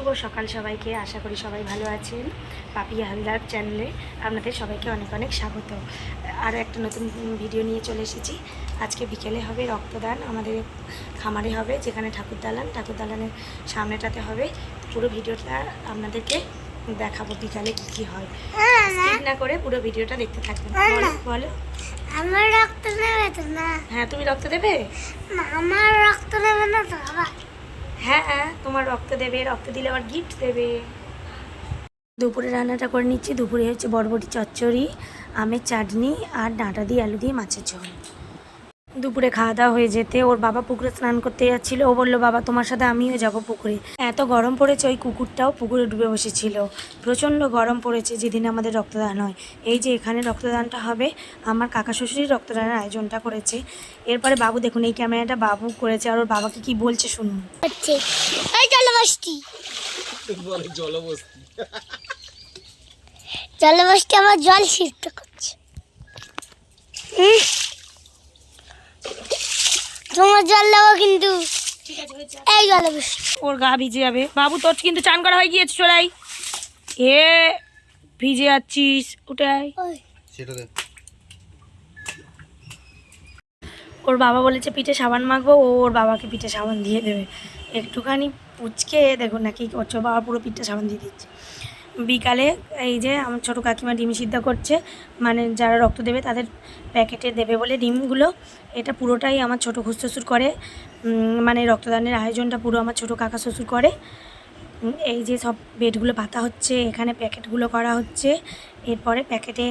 শুভ সকাল সবাইকে। আশা করি সবাই ভালো আছেন। পাপিয়া হালদার চ্যানেলে আপনাদের সবাইকে অনেক অনেক স্বাগত। আরও একটা নতুন ভিডিও নিয়ে চলে এসেছি। আজকে বিকেলে হবে রক্তদান। আমাদের খামারে হবে যেখানে ঠাকুর দালান। ঠাকুর দালানের সামনেটাতে হবে। পুরো ভিডিওটা আপনাদেরকে দেখাবো বিকালে কী কী হয়। না করে পুরো ভিডিওটা দেখতে থাকবেন। বলো আমার রক্ত তো না হ্যাঁ তুমি রক্ত দেবে? আমার রক্ত হ্যাঁ হ্যাঁ তোমার রক্ত দেবে, রক্ত দিলে আবার গিফট দেবে। দুপুরে রান্নাটা করে নিচ্ছি। দুপুরে হচ্ছে বরবটি চচ্চড়ি, আমের চাটনি আর ডাঁটা দিয়ে আলু দিয়ে মাছের ঝোল। দুপুরে খাওয়া দাওয়া হয়ে যেতে ওর বাবা পুকুরে স্নান করতে যাচ্ছিল। ও বলল বাবা তোমার সাথে আমিও যাব পুকুরে। এত গরম পড়েছে ওই কুকুরটাও পুকুরে ডুবে বসেছিল। প্রচণ্ড গরম পড়েছে যেদিন আমাদের রক্তদান হয়। এই যে এখানে রক্তদানটা হবে আমার কাকা শ্বশুরই রক্তদানের আয়োজনটা করেছে। এরপরে বাবু দেখুন এই ক্যামেরাটা বাবু করেছে আর ওর বাবাকে কি বলছে শুনুন। জলবস্তি। আমার জল সিদ্ধ করছে। তোমার জল দেবো কিন্তু। এই জলবষ্টি ওর গা ভিজে যাবে। বাবু তোর কিন্তু চান করা হয়ে গিয়েছে চলাই। এ ভিজে যাচ্ছিস ওটাই সেটা ওর বাবা বলেছে পিঠে সাবান মাখবো। ও ওর বাবাকে পিঠে সাবান দিয়ে দেবে। একটুখানি পুচকে দেখুন নাকি করছে ওর বাবা পুরো পিঠে সাবান দিয়ে দিচ্ছে। বিকালে এই যে আমার ছোটো কাকিমা ডিম সিদ্ধ করছে মানে যারা রক্ত দেবে তাদের প্যাকেটে দেবে বলে ডিমগুলো। এটা পুরোটাই আমার ছোটো শ্বশুর করে। মানে রক্তদানের আয়োজনটা পুরো আমার ছোটো কাকা শ্বশুর করে। এই যে সব বেডগুলো পাতা হচ্ছে, এখানে প্যাকেটগুলো করা হচ্ছে। এরপরে প্যাকেটে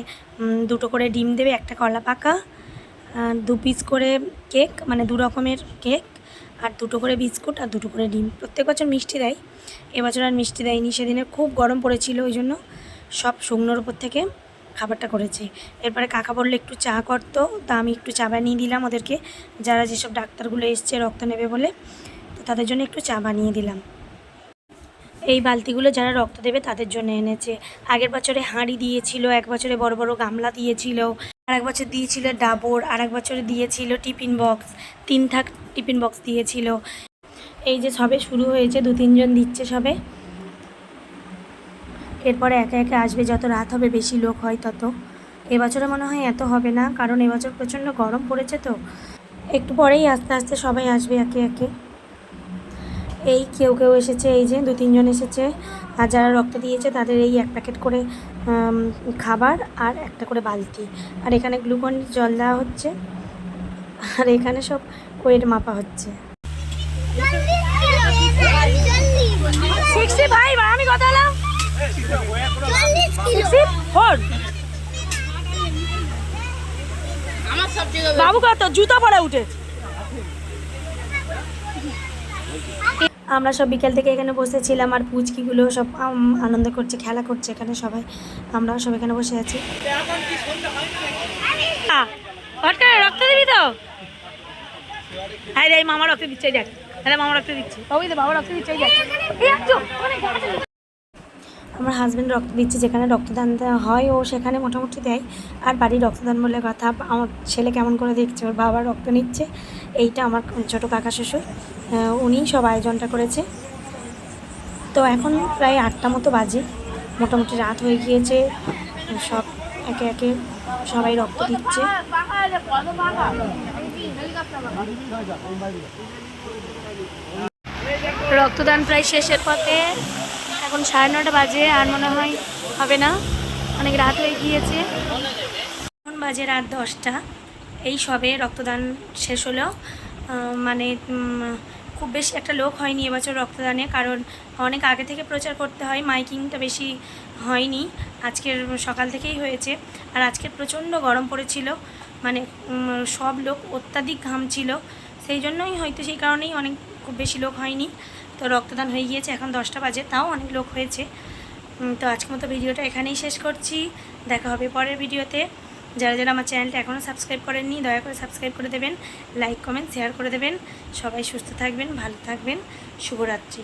দুটো করে ডিম দেবে, একটা কলা পাকা দু পিস করে কেক মানে দু রকমের কেক আর দুটো করে বিস্কুট আর দুটো করে ডিম। প্রত্যেক বছর মিষ্টি দেয়। এবছর আর মিষ্টি দেয়নি, সেদিনে খুব গরম পড়েছিল, ওই জন্য সব শুকনোর উপর থেকে খাবারটা করেছে। এরপরে কাকা বলল, একটু চা করতো তা আমি একটু চা বানিয়ে দিলাম ওদেরকে। যারা যেসব ডাক্তারগুলো এসছে রক্ত নেবে বলে, তো তাদের জন্য একটু চা বানিয়ে দিলাম। এই বালতিগুলো যারা রক্ত দেবে তাদের জন্য এনেছে। আগের বছরে হাঁড়ি দিয়েছিল, এক বছরে বড় বড় গামলা দিয়েছিল। এক বছর দিয়েছিল ডাবর আর এক বছরে দিয়েছিল টিফিন বক্স, তিন থাক টিফিন বক্স দিয়েছিল। এই যে সবে শুরু হয়েছে, দু তিনজন দিচ্ছে সবে। এরপরে একে একে আসবে, যত রাত হবে বেশি লোক হয় তত। এবছরে মনে হয় এত হবে না, কারণ এবছর প্রচণ্ড গরম পড়েছে তো। একটু পরেই আস্তে আস্তে সবাই আসবে একে একে। এই কেউ কেউ এসেছে, এই যে দু তিনজন এসেছে। আর যারা রক্ত দিয়েছে, তাদের এই এক প্যাকেট করে খাবার আর একটা করে বালতি। আর এখানে গ্লুকন জল দেওয়া হচ্ছে। আর এখানে সব ওয়েট মাপা হচ্ছে। বাবু কত, জুতা পরে উঠে। আমরা সব বিকেল থেকে এখানে বসেছিলাম আর পুচকিগুলো সব আনন্দ করছে, খেলা করছে এখানে সবাই। আমরা সব এখানে বসে আছি। রক্ত দিবি তো? হ্যাঁ রে মামা রক্ত দিচ্ছে যাক হ্যাঁ মামা রক্ত দিচ্ছে। বাবু বাবা রক্ত দিচ্ছে, এই দেখ এই একটু, ওখানে গাছে। আমার হাজব্যান্ড রক্ত দিচ্ছে, যেখানে রক্তদান হয়, ও সেখানে মোটামুটি দেয়। আর বাড়ির রক্তদান বলে কথা, আমার ছেলে কেমন করে দেখছে, ওর বাবা রক্ত নিচ্ছে। এইটা আমার ছোটো কাকা শ্বশুর উনিই সব আয়োজনটা করেছে। তো এখন প্রায় আটটা মতো বাজে, মোটামুটি রাত হয়ে গিয়েছে, সব একে একে সবাই রক্ত দিচ্ছে। রক্তদান প্রায় শেষের পথে। এখন সাড়ে নটা বাজে, আর মনে হয় হবে না। অনেক রাত হয়ে গিয়েছে। এখন বাজে রাত দশটা। এই সবে রক্তদান শেষ হলো। মানে খুব বেশি একটা লোক হয়নি এবছর রক্তদানে, কারণ অনেক আগে থেকে প্রচার করতে হয়, মাইকিংটা বেশি হয়নি। আজকের সকাল থেকেই হয়েছে। আর আজকের প্রচণ্ড গরম পড়েছিল। মানে সব লোক অত্যাধিক ঘামছিল সেই জন্যই হয়তো সেই কারণেই অনেক খুব বেশি লোক হয়নি। তো রক্তদান হয়ে গিয়েছে, এখন দশটা বাজে, তাও অনেক লোক হয়েছে। তো আজকের মতো ভিডিওটা এখানেই শেষ করছি। দেখা হবে পরের ভিডিওতে। যারা যারা আমার চ্যানেলটা এখনও সাবস্ক্রাইব করেননি, দয়া করে সাবস্ক্রাইব করে দেবেন, লাইক, কমেন্ট, শেয়ার করে দেবেন। সবাই সুস্থ থাকবেন, ভালো থাকবেন। শুভরাত্রি।